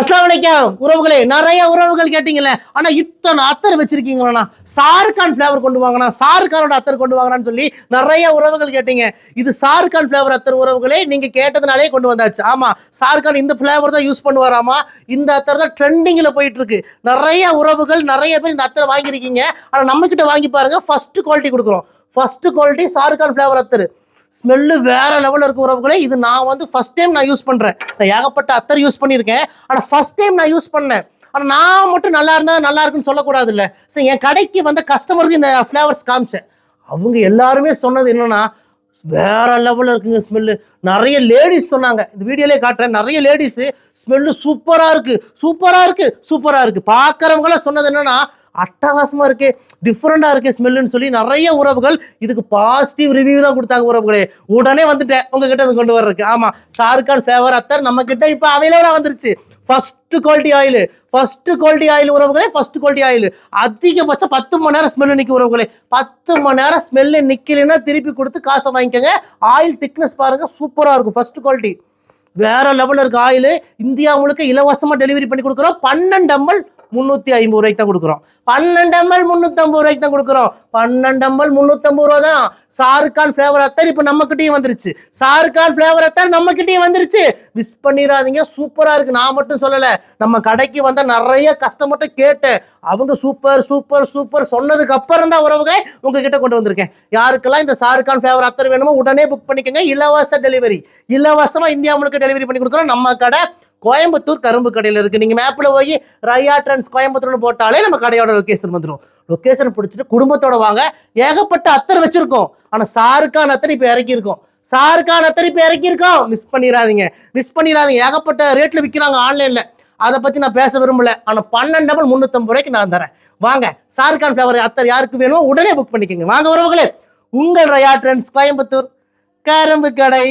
அஸ்லாம் வலைக்கம் உறவுகளே நிறைய உறவுகள் கேட்டீங்கல்ல ஆனா இத்தனை அத்தர் வச்சிருக்கீங்களா சாருக்கான் ஃபிளேவர் கொண்டு வாங்கினா சாருக்கானோட அத்தர் கொண்டு வாங்கினான்னு சொல்லி நிறைய உறவுகள் கேட்டீங்க. இது சார்கான் ஃபிளேவர் அத்தர் உறவுகளே நீங்க கேட்டதுனாலே கொண்டு வந்தாச்சு. ஆமா சாருக்கான் இந்த ஃபிளேவர் தான் யூஸ் பண்ணுவாராமா? இந்த அத்தர் தான் ட்ரெண்டிங்ல போயிட்டு இருக்கு நிறைய உறவுகள் நிறைய பேர் இந்த அத்தரை வாங்கியிருக்கீங்க. ஆனா நம்ம கிட்ட வாங்கி பாருங்க ஃபர்ஸ்ட் குவாலிட்டி கொடுக்குறோம். ஃபர்ஸ்ட் குவாலிட்டி சார்கான் ஃபிளேவர் அத்தர். ஸ்மெல்லு வேற லெவலில் இருக்க உறவுகளே இது நான் வந்து ஃபர்ஸ்ட் டைம் நான் யூஸ் பண்ணுறேன் நான் ஏகப்பட்ட அத்தர் யூஸ் பண்ணியிருக்கேன். ஆனால் ஃபர்ஸ்ட் டைம் நான் யூஸ் பண்ணேன். ஆனால் நான் மட்டும் நல்லா இருந்தால் நல்லா இருக்குன்னு சொல்லக்கூடாது இல்லை சரி என் கடைக்கு வந்த கஸ்டமருக்கு இந்த ஃப்ளேவர்ஸ் காமிச்சேன். அவங்க எல்லாருமே சொன்னது என்னன்னா வேற லெவலில் இருக்குங்க ஸ்மெல்லு நிறைய லேடிஸ் சொன்னாங்க. இந்த வீடியோலே காட்டுறேன். நிறைய லேடிஸு ஸ்மெல்லு சூப்பராக இருக்குது சூப்பராக இருக்குது சூப்பராக இருக்குது பார்க்குறவங்களாம் சொன்னது என்னென்னா அட்டகாசமாக இருக்கே டிஃப்ரெண்டாக இருக்கே ஸ்மெல்லுன்னு சொல்லி நிறைய உறவுகள் இதுக்கு பாசிட்டிவ் ரிவ்யூ தான் கொடுத்தாங்க உறவுகளே. உடனே வந்துட்டேன். உங்ககிட்ட அது கொண்டு வர்றதுக்கு. ஆமாம் ஷாருக்கான் ஃபேவர் அத்தர் நம்ம கிட்ட இப்போ அவைலபிளாக வந்துருச்சு. First quality oil first quality oil உறவுகளே ஃபஸ்ட்டு குவாலிட்டி ஆயில் அதிகபட்சம் பத்து மணி நேரம் ஸ்மெல்லு நிற்கும் உறவுகளே. பத்து மணி நேரம் ஸ்மெல்லு நிற்கலைன்னா திருப்பி கொடுத்து காசை வாங்கிக்கோங்க. ஆயில் திக்னஸ் பாருங்கள் சூப்பராக இருக்கும் ஃபர்ஸ்ட் குவாலிட்டி வேற லெவலில் இருக்க ஆயில் இந்தியா முழுக்க இலவசமாக டெலிவரி பண்ணி கொடுக்குறோம். பன்னெண்டு எம்எல் முந்நூற்றி ஐம்பது ரூபாய்க்கு தான் கொடுக்குறோம். பன்னெண்டு எம்எல் முந்நூற்றம்பது ரூபாய்க்கு தான் கொடுக்குறோம். பன்னெண்டு எம்எல் முந்நூற்றம்பது ரூபா தான். சாருக்கான் ஃப்ளேவர் அத்தர் இப்போ நம்மக்கிட்டையும் வந்துருச்சு. சாருக்கான் ஃப்ளேவர் அத்தர் நம்மக்கிட்டையும் வந்துருச்சு. மிஸ் பண்ணிடாதீங்க. சூப்பராக இருக்கு. நான் மட்டும் சொல்லலை. நம்ம கடைக்கு வந்த நிறைய கஸ்டமர்கிட்ட கேட்டேன். அவங்க சூப்பர் சூப்பர் சூப்பர் சொன்னதுக்கு அப்புறம் தான் உறவுகளை உங்ககிட்ட கொண்டு வந்திருக்கேன். யாருக்கெல்லாம் இந்த சாருக்கான் ஃப்ளேவர் அத்தர் வேணுமோ உடனே புக் பண்ணிக்கோங்க. இலவச டெலிவரி இலவசமா இந்தியா முழுக்க டெலிவரி பண்ணி கொடுக்குறோம். நம்ம கடை கோயம்புத்தூர் கரும்பு கடையில் இருக்குது நீங்கள் மேப்பில் போய் ரயா ட்ரெண்ட்ஸ் கோயம்புத்தூர்னு போட்டாலே நம்ம கடையோட லொக்கேஷன் வந்துடும் லொக்கேஷன் பிடிச்சிட்டு குடும்பத்தோட வாங்க. ஏகப்பட்ட அத்தர் வச்சுருக்கோம். ஆனால் சாருக்கான அத்தனை இப்போ இறக்கியிருக்கோம். சாருக்கான அத்தனை இப்போ இறக்கியிருக்கோம். மிஸ் பண்ணிடாதீங்க. மிஸ் பண்ணிடாதீங்க. ஏகப்பட்ட ரேட்டில் விற்கிறாங்க ஆன்லைனில் அதை பற்றி நான் பேச விரும்பல. ஆனால் பன்னெண்டு டபுள் முந்நூற்றம்பது ரூபாய்க்கு நான் தரேன். வாங்க. சாருக்கான் ஃப்ளவர் அத்தர் யாருக்கு வேணுமோ உடனே புக் பண்ணிக்கோங்க. வாங்க உறவுகளே. உங்கள் ரயா ட்ரெண்ட்ஸ் கோயம்புத்தூர் கரும்பு கடை.